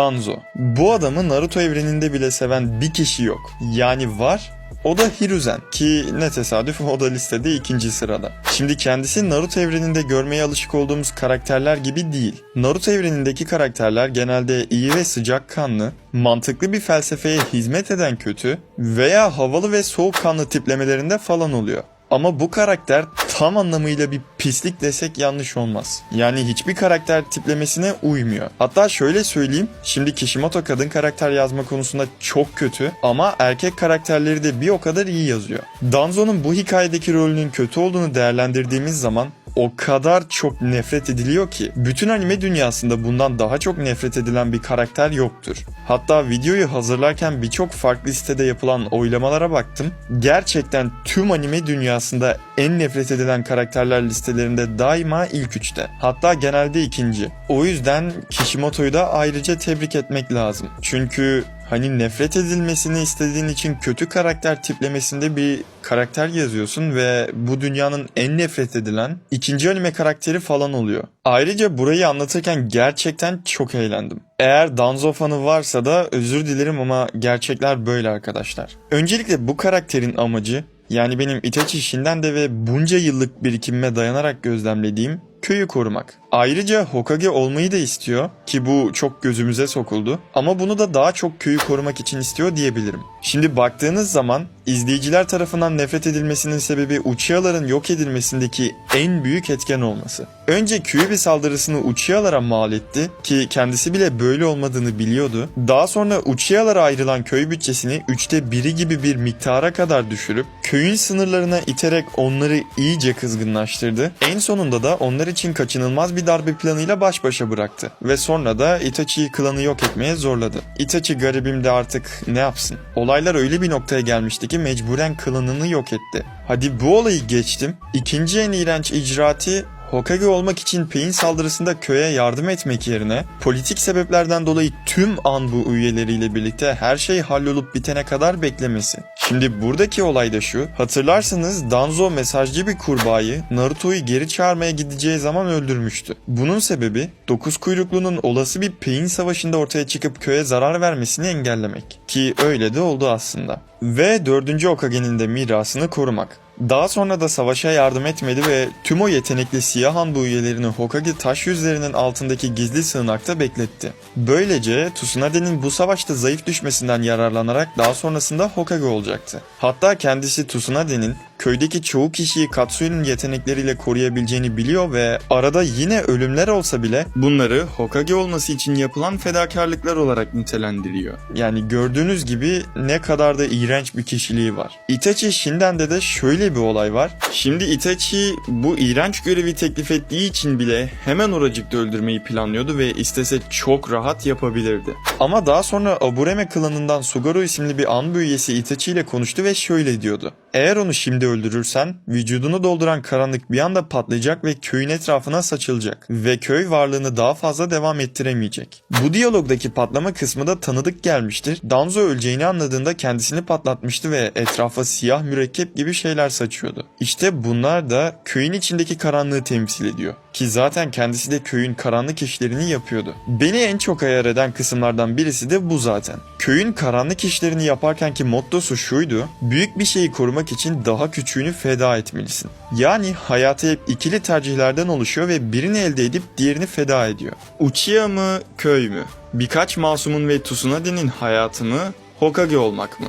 Danzo. Bu adamı Naruto evreninde bile seven bir kişi yok. Yani var o da Hiruzen ki ne tesadüf o da listede ikinci sırada. Şimdi kendisi Naruto evreninde görmeye alışık olduğumuz karakterler gibi değil. Naruto evrenindeki karakterler genelde iyi ve sıcakkanlı, mantıklı bir felsefeye hizmet eden kötü veya havalı ve soğukkanlı tiplemelerinde falan oluyor. Ama bu karakter tam anlamıyla bir pislik desek yanlış olmaz. Yani hiçbir karakter tiplemesine uymuyor. Hatta şöyle söyleyeyim, şimdi Kishimoto kadın karakter yazma konusunda çok kötü ama erkek karakterleri de bir o kadar iyi yazıyor. Danzo'nun bu hikayedeki rolünün kötü olduğunu değerlendirdiğimiz zaman o kadar çok nefret ediliyor ki bütün anime dünyasında bundan daha çok nefret edilen bir karakter yoktur. Hatta videoyu hazırlarken birçok farklı sitede yapılan oylamalara baktım. Gerçekten tüm anime dünyasında en nefret edilen karakterler listelerinde daima ilk üçte. Hatta genelde ikinci. O yüzden Kishimoto'yu da ayrıca tebrik etmek lazım. Çünkü hani nefret edilmesini istediğin için kötü karakter tiplemesinde bir karakter yazıyorsun ve bu dünyanın en nefret edilen ikinci anime karakteri falan oluyor. Ayrıca burayı anlatırken gerçekten çok eğlendim. Eğer Danzo fanı varsa da özür dilerim ama gerçekler böyle arkadaşlar. Öncelikle bu karakterin amacı yani benim Itachi Shindende ve bunca yıllık birikimime dayanarak gözlemlediğim köyü korumak. Ayrıca Hokage olmayı da istiyor ki bu çok gözümüze sokuldu ama bunu da daha çok köyü korumak için istiyor diyebilirim. Şimdi baktığınız zaman izleyiciler tarafından nefret edilmesinin sebebi Uchiha'ların yok edilmesindeki en büyük etken olması. Önce Kyuubi saldırısını Uchiha'lara mal etti ki kendisi bile böyle olmadığını biliyordu. Daha sonra Uchiha'lara ayrılan köy bütçesini üçte biri gibi bir miktara kadar düşürüp köyün sınırlarına iterek onları iyice kızgınlaştırdı. En sonunda da onlar için kaçınılmaz bir darbe planıyla baş başa bıraktı. Ve sonra da Itachi'yi klanı yok etmeye zorladı. Itachi garibim de artık ne yapsın? Olaylar öyle bir noktaya gelmişti ki mecburen klanını yok etti. Hadi bu olayı geçtim. İkinci en iğrenç icraatı Hokage olmak için Pain saldırısında köye yardım etmek yerine politik sebeplerden dolayı tüm Anbu üyeleriyle birlikte her şey hallolup bitene kadar beklemesi. Şimdi buradaki olay da şu. Hatırlarsanız Danzo mesajcı bir kurbağayı Naruto'yu geri çağırmaya gideceği zaman öldürmüştü. Bunun sebebi dokuz kuyruklunun olası bir Pain savaşında ortaya çıkıp köye zarar vermesini engellemek. Ki öyle de oldu aslında. Ve dördüncü Hokage'nin de mirasını korumak. Daha sonra da savaşa yardım etmedi ve tüm o yetenekli siyah Hanbu üyelerini Hokage taş yüzlerinin altındaki gizli sığınakta bekletti. Böylece Tsunade'nin bu savaşta zayıf düşmesinden yararlanarak daha sonrasında Hokage olacaktı. Hatta kendisi Tsunade'nin köydeki çoğu kişiyi Katsui'nin yetenekleriyle koruyabileceğini biliyor ve arada yine ölümler olsa bile bunları Hokage olması için yapılan fedakarlıklar olarak nitelendiriyor. Yani gördüğünüz gibi ne kadar da iğrenç bir kişiliği var. Itachi Shinden'de de şöyle bir olay var. Şimdi Itachi bu iğrenç görevi teklif ettiği için bile hemen oracıkta öldürmeyi planlıyordu ve istese çok rahat yapabilirdi. Ama daha sonra Abureme klanından Sugaru isimli bir Anbu üyesi Itachi ile konuştu ve şöyle diyordu. Eğer onu şimdi öldürürsen vücudunu dolduran karanlık bir anda patlayacak ve köyün etrafına saçılacak ve köy varlığını daha fazla devam ettiremeyecek. Bu diyalogdaki patlama kısmı da tanıdık gelmiştir. Danzo öleceğini anladığında kendisini patlatmıştı ve etrafa siyah mürekkep gibi şeyler saçıyordu. İşte bunlar da köyün içindeki karanlığı temsil ediyor. Ki zaten kendisi de köyün karanlık işlerini yapıyordu. Beni en çok ayar eden kısımlardan birisi de bu zaten. Köyün karanlık işlerini yaparkenki mottosu şuydu. Büyük bir şeyi korumak için daha küçüğünü feda etmelisin. Yani hayatı hep ikili tercihlerden oluşuyor ve birini elde edip diğerini feda ediyor. Uchiha mı, köy mü? Birkaç masumun ve Tsunade'nin hayatı mı, Hokage olmak mı?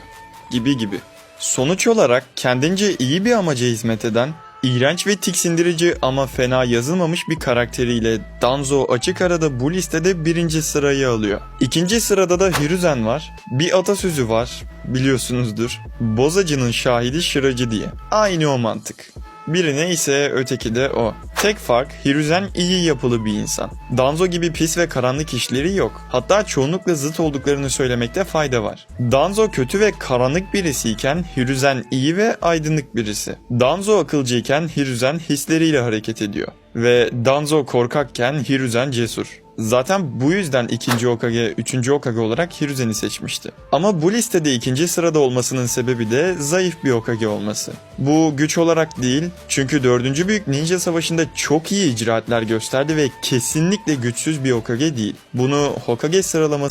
Gibi gibi. Sonuç olarak kendince iyi bir amaca hizmet eden, iğrenç ve tiksindirici ama fena yazılmamış bir karakteriyle Danzo açık arada bu listede birinci sırayı alıyor. İkinci sırada da Hiruzen var. Bir atasözü var, biliyorsunuzdur. Bozacının şahidi şıracı diye. Aynı o mantık. Biri neyse öteki de o. Tek fark Hiruzen iyi yapılı bir insan. Danzo gibi pis ve karanlık işleri yok. Hatta çoğunlukla zıt olduklarını söylemekte fayda var. Danzo kötü ve karanlık birisiyken Hiruzen iyi ve aydınlık birisi. Danzo akılcıyken Hiruzen hisleriyle hareket ediyor. Ve Danzo korkakken Hiruzen cesur. Zaten bu yüzden ikinci Hokage, üçüncü Hokage olarak Hiruzen'i seçmişti. Ama bu listede ikinci sırada olmasının sebebi de zayıf bir Hokage olması. Bu güç olarak değil, çünkü dördüncü büyük ninja savaşında çok iyi icraatler gösterdi ve kesinlikle güçsüz bir Hokage değil. Bunu Hokage sıralaması